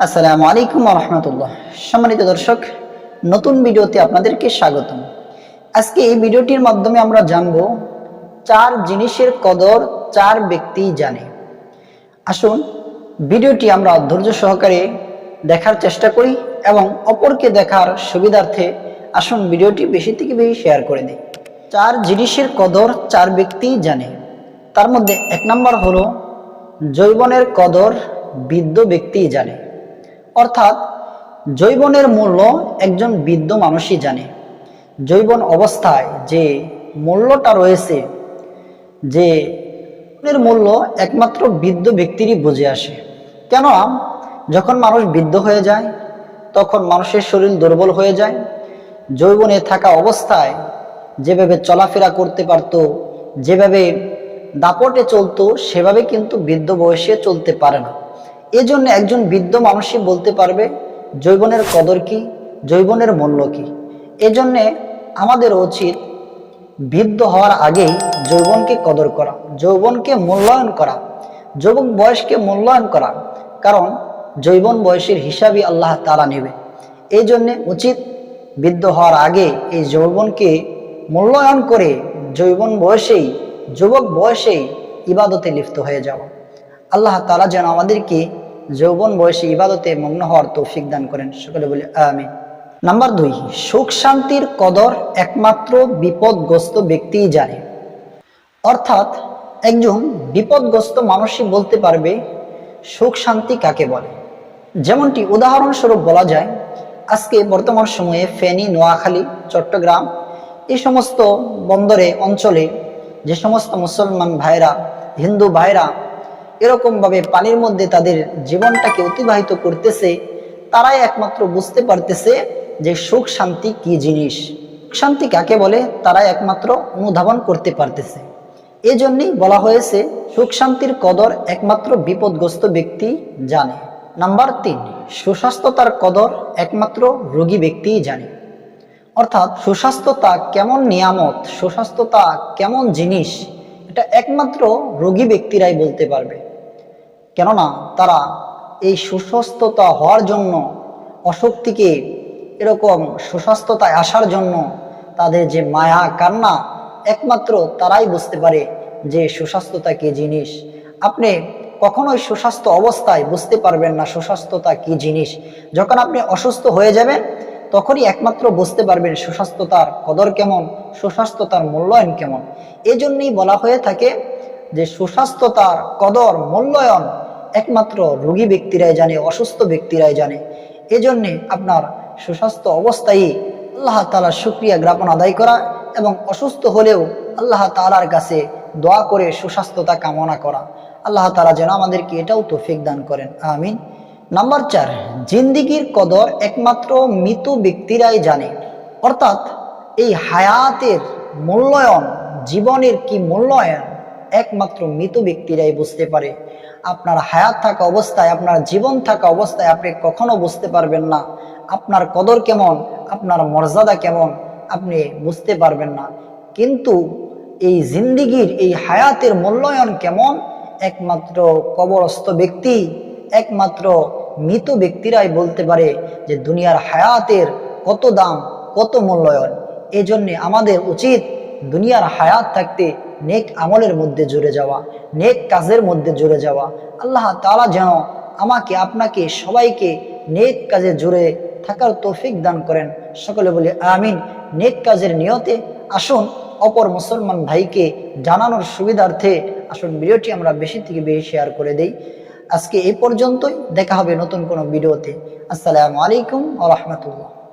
আসসালামু আলাইকুম রহমতুল্লাহ। সম্মানিত দর্শক, নতুন ভিডিওতে আপনাদেরকে স্বাগতম। আজকে এই ভিডিওটির মাধ্যমে আমরা জানব চার জিনিসের কদর চার ব্যক্তিই জানে। আসুন, ভিডিওটি আমরা ধৈর্য সহকারে দেখার চেষ্টা করি এবং অপরকে দেখার সুবিধার্থে আসুন ভিডিওটি বেশি থেকে বেশি শেয়ার করে দিই। চার জিনিসের কদর চার ব্যক্তিই জানে। তার মধ্যে এক নম্বর হলো জৈবনের কদর বৃদ্ধ ব্যক্তিই জানে। অর্থাৎ জৈবনের মূল্য একজন বৃদ্ধ মানুষই জানে। জৈবন অবস্থায় যে মূল্যটা রয়েছে, যে এর মূল্য একমাত্র বৃদ্ধ ব্যক্তিরই বুঝে আসে। কেন যখন মানুষ বৃদ্ধ হয়ে যায়, তখন মানুষের শরীর দুর্বল হয়ে যায়। যৌবনে থাকা অবস্থায় যেভাবে চলাফেরা করতে পারত, যেভাবে দাপটে চলতো, সেভাবে কিন্তু বৃদ্ধ বয়সে চলতে পারে না। এজন্য একজন বৃদ্ধ মানুষই বলতে পারবে, জৈবনের কদর কি? জৈবনের মূল্য কি? এজন্যে আমাদের উচিত বৃদ্ধ হওয়ার আগেই যৌবনকে কদর করা, যৌবনকে মূল্যায়ন করা যুবক বয়সকে মূল্যায়ন করা। কারণ যৌবন বয়সের হিসাবই আল্লাহ তারা নেবে। এই জন্যে উচিত বৃদ্ধ হওয়ার আগে এই যৌবনকে মূল্যায়ন করে যৌবন বয়সেই, যুবক বয়সেই ইবাদতে লিপ্ত হয়ে যাওয়া। আল্লাহ তারা যেন আমাদেরকে যৌবন বয়সে ইবাদতে মগ্ন হওয়ার তৌফিক দান করেন। সকলে বলে আমি নাম্বার দুই, সুখ শান্তির কদর একমাত্র বিপদগ্রস্ত ব্যক্তিই জানে। অর্থাৎ একজন বিপদগ্রস্ত মানুষই বলতে পারবে, সুখ শান্তি কাকে বলে? যেমনটি উদাহরণস্বরূপ বলা যায়, আজকে বর্তমান সময়ে ফেনী, নোয়াখালী, চট্টগ্রাম এই সমস্ত বন্দরে, অঞ্চলে যে সমস্ত মুসলমান ভাইরা, হিন্দু ভাইরা এরকমভাবে পানির মধ্যে তাদের জীবনটাকে অতিবাহিত করতেছে, তারাই একমাত্র বুঝতে পারতেছে যে সুখ শান্তি কি জিনিস। শান্তি কাকে বলে? তারাই একমাত্র অনুধাবন করতে পারতেছে। এই জন্যই বলা হয়েছে, সুখ শান্তির কদর একমাত্র বিপদগ্রস্ত ব্যক্তি জানে। নাম্বার তিন সুস্বাস্থ্যতার কদর একমাত্র রোগী ব্যক্তিই জানে। অর্থাৎ সুস্বাস্থ্যতা কেমন নিয়ামত, সুস্বাস্থ্যতা কেমন জিনিস, এটা একমাত্র রোগী ব্যক্তিরাই বলতে পারবে। কেননা তারা এই সুস্বাস্থ্যতা হওয়ার জন্য থেকে এরকম সুস্বাস্থ্যতায় আসার জন্য তাদের যে মায়া, কান্না, একমাত্র তারাই বুঝতে পারে যে সুস্বাস্থ্যতা কি জিনিস। আপনি কখনোই সুস্বাস্থ্য অবস্থায় বুঝতে পারবেন না সুস্বাস্থ্যতা কি জিনিস। যখন আপনি অসুস্থ হয়ে যাবেন, তখনই একমাত্র বুঝতে পারবেন সুস্বাস্থ্যতার কদর কেমন, সুস্বাস্থ্যতার মূল্যায়ন কেমন। এই জন্যই বলা হয়ে থাকে যে সুস্বাস্থ্যতার কদর, মূল্যায়ন একমাত্র রোগী ব্যক্তিরাই জানে, অসুস্থ ব্যক্তিরাই জানে। এজন্যে আপনার সুস্বাস্থ্য অবস্থায় আল্লাহ তালার শুক্রিয়া জ্ঞাপন আদায় করা এবং অসুস্থ হলেও আল্লাহ তালার কাছে দোয়া করে সুস্বাস্থ্যতা কামনা করা। আল্লাহ তালা যেন আমাদেরকে এটাও তৌফিক দান করেন। আমিন। নাম্বার চার, জিন্দিগির কদর একমাত্র মৃত ব্যক্তিরাই জানে। অর্থাৎ এই হায়াতের মূল্যায়ন, জীবনের কি মূল্যায়ন, একমাত্র মৃত ব্যক্তিরাই বুঝতে পারে। আপনার হায়াত থাকা অবস্থায়, আপনার জীবন থাকা অবস্থায় আপনি কখনো বুঝতে পারবেন না। আপনার কদর কেমন? আপনার মর্যাদা কেমন? আপনি বুঝতে পারবেন না। কিন্তু এই জিন্দিগির, এই হায়াতের মূল্যায়ন কেমন? একমাত্র কবরস্থ ব্যক্তি, একমাত্র মৃত ব্যক্তিরাই বলতে পারে যে দুনিয়ার হায়াতের কত দাম, কত মূল্যায়ন। এজন্যে আমাদের উচিত দুনিয়ার হায়াত থাকতে নেক আমলের মধ্যে জুড়ে যাওয়া, নেক কাজের মধ্যে জুড়ে যাওয়া। আল্লাহ তালা যেন আমাকে, আপনাকে, সবাইকে নেক কাজে জুড়ে থাকার তৌফিক দান করেন। সকলে বলে আমিন। নেক কাজের নিয়তে আসুন, অপর মুসলমান ভাইকে জানানোর সুবিধার্থে আসুন, ভিডিওটি আমরা বেশি থেকে বেশি শেয়ার করে দেই। আজকে এই পর্যন্তই, দেখা হবে নতুন কোনো ভিডিওতে। আসসালামু আলাইকুম আ রহমতুল্লাহ।